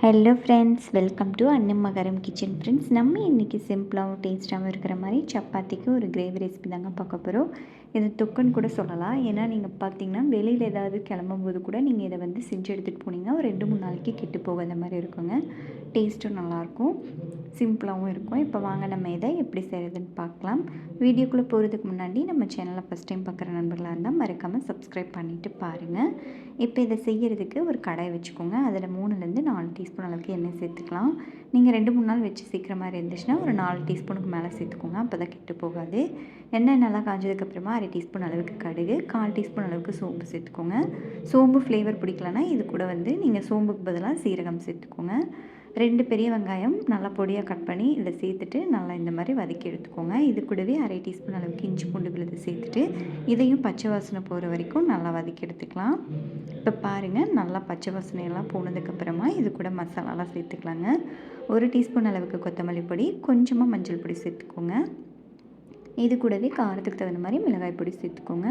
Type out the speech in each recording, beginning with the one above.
Hello friends welcome to அன்னமகரம் kitchen friends நம்ம இன்றைக்கி சிம்பிளாகவும் டேஸ்ட்டாகவும் இருக்கிற மாதிரி சப்பாத்திக்கு ஒரு கிரேவி ரெசிபி தாங்க பார்க்க போகிறோம் இது தொக்குன்னு கூட சொல்லலாம். ஏன்னா நீங்கள் பார்த்தீங்கன்னா வெளியில் ஏதாவது கிளம்பும்போது கூட நீங்கள் இதை வந்து செஞ்சு எடுத்துகிட்டு போனீங்கன்னா ஒரு ரெண்டு மூணு நாளைக்கு கெட்டு போகாத மாதிரி இருக்குங்க. டேஸ்ட்டும் நல்லாயிருக்கும் சிம்பிளாகவும் இருக்கும். இப்போ வாங்க நம்ம இதை எப்படி செய்கிறதுன்னு பார்க்கலாம். வீடியோக்குள்ளே போகிறதுக்கு முன்னாடி நம்ம சேனலை ஃபஸ்ட் டைம் பார்க்குற நண்பர்களாக இருந்தால் மறக்காமல் சப்ஸ்கிரைப் பண்ணிவிட்டு பாருங்கள் இப்போ இதை செய்கிறதுக்கு ஒரு கடாய் வச்சுக்கோங்க. அதில் மூணுலேருந்து நாலு டீஸ்பூன் அளவுக்கு எண்ணெய் சேர்த்துக்கலாம். நீங்கள் ரெண்டு மூணு நாள் வச்சு சீக்கிரம் மாதிரி இருந்துச்சுன்னா ஒரு நாலு டீஸ்பூனுக்கு மேலே சேர்த்துக்கோங்க. அப்போ தான் கெட்டு போகாது. எண்ணெய் நல்லா காஞ்சதுக்கப்புறமா அரை டீஸ்பூன் அளவுக்கு கடுகு கால் டீஸ்பூன் அளவுக்கு சோம்பு சேர்த்துக்கோங்க. சோம்பு ஃப்ளேவர் பிடிக்கலன்னா இது கூட வந்து நீங்கள் சோம்புக்கு பதிலாக சீரகம் சேர்த்துக்கோங்க. ரெண்டு பெரிய வெங்காயம் நல்லா பொடியாக கட் பண்ணி இதில் சேர்த்துட்டு நல்லா இந்த மாதிரி வதக்கி எடுத்துக்கோங்க. இது கூடவே அரை டீஸ்பூன் அளவுக்கு இஞ்சி பூண்டு விழுது சேர்த்துட்டு இதையும் பச்சை வாசனை போகிற வரைக்கும் நல்லா வதக்கி எடுத்துக்கலாம். இப்போ பாருங்கள் நல்லா பச்சை வாசனையெல்லாம் போனதுக்கப்புறமா இது கூட மசாலாலாம் சேர்த்துக்கலாங்க. ஒரு டீஸ்பூன் அளவுக்கு கொத்தமல்லி பொடி கொஞ்சமாக மஞ்சள் பொடி சேர்த்துக்கோங்க. இது கூடவே காரத்துக்கு தகுந்த மாதிரி மிளகாய் பொடி சேர்த்துக்கோங்க.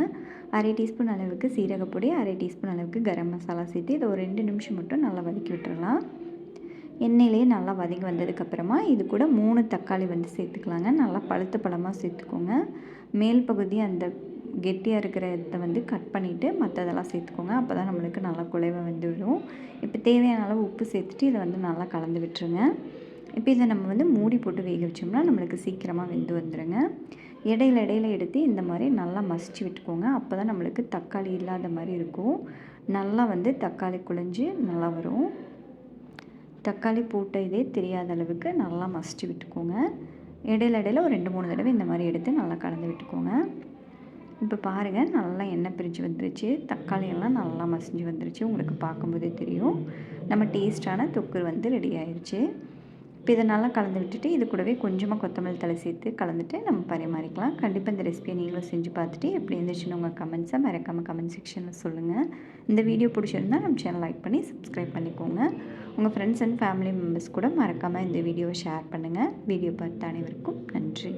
அரை டீஸ்பூன் அளவுக்கு சீரகப்பொடி அரை டீஸ்பூன் அளவுக்கு கரம் மசாலா சேர்த்து இதை ஒரு ரெண்டு நிமிஷம் மட்டும் நல்லா வதக்கி விட்டுறலாம். எண்ணெயிலேயே நல்லா வதங்கி வந்ததுக்கப்புறமா இது கூட மூணு தக்காளி வந்து சேர்த்துக்கலாங்க. நல்லா பழுத்த பழமாக சேர்த்துக்கோங்க. மேல் பகுதி அந்த கெட்டியாக இருக்கிற இதை வந்து கட் பண்ணிவிட்டு மற்றதெல்லாம் சேர்த்துக்கோங்க. அப்போ தான் நம்மளுக்கு நல்லா குலைவை வந்து விடும் இப்போ தேவையான அளவு உப்பு சேர்த்துட்டு இதை வந்து நல்லா கலந்து விட்டுருங்க. இப்போ இதை நம்ம வந்து மூடி போட்டு வேக வச்சோம்னா நம்மளுக்கு சீக்கிரமாக வெந்து வந்துடுங்க இடையில இடையில எடுத்து இந்த மாதிரி நல்லா மசிச்சு விட்டுக்கோங்க. அப்போ தான் நம்மளுக்கு தக்காளி இல்லாத மாதிரி இருக்கும். நல்லா வந்து தக்காளி குழஞ்சி நல்லா வரும். தக்காளி போட்ட இதே தெரியாத அளவுக்கு நல்லா மசிச்சு விட்டுக்கோங்க. இடையில இடையில ஒரு ரெண்டு மூணு தடவை இந்த மாதிரி எடுத்து நல்லா கலந்து விட்டுக்கோங்க. இப்போ பாருங்கள் நல்லா எண்ணெய் பிரிஞ்சு வந்துருச்சு. தக்காளி எல்லாம் நல்லா மசிஞ்சு வந்துருச்சு. உங்களுக்கு பார்க்கும்போதே தெரியும். நம்ம டேஸ்ட்டான தொக்கு வந்து ரெடி ஆயிடுச்சு இப்போ இதனால் கலந்து விட்டுட்டு இது கூடவே கொஞ்சமாக கொத்தமல்லி தலை சேர்த்து கலந்துட்டு நம்ம பரிமாறிக்கலாம். கண்டிப்பாக இந்த ரெசிபியை நீங்களும் செஞ்சு பார்த்துட்டு எப்படி இருந்துச்சுன்னு உங்கள் கமெண்ட்ஸை மறக்காமல் கமெண்ட் செக்ஷனில் சொல்லுங்கள் இந்த வீடியோ பிடிச்சிருந்தால் நம்ம சேனல் லைக் பண்ணி சப்ஸ்கிரைப் பண்ணிக்கோங்க. உங்கள் ஃப்ரெண்ட்ஸ் அண்ட் ஃபேமிலி மெம்பர்ஸ் கூட மறக்காமல் இந்த வீடியோவை ஷேர் பண்ணுங்கள் வீடியோ பார்த்த அனைவருக்கும் நன்றி.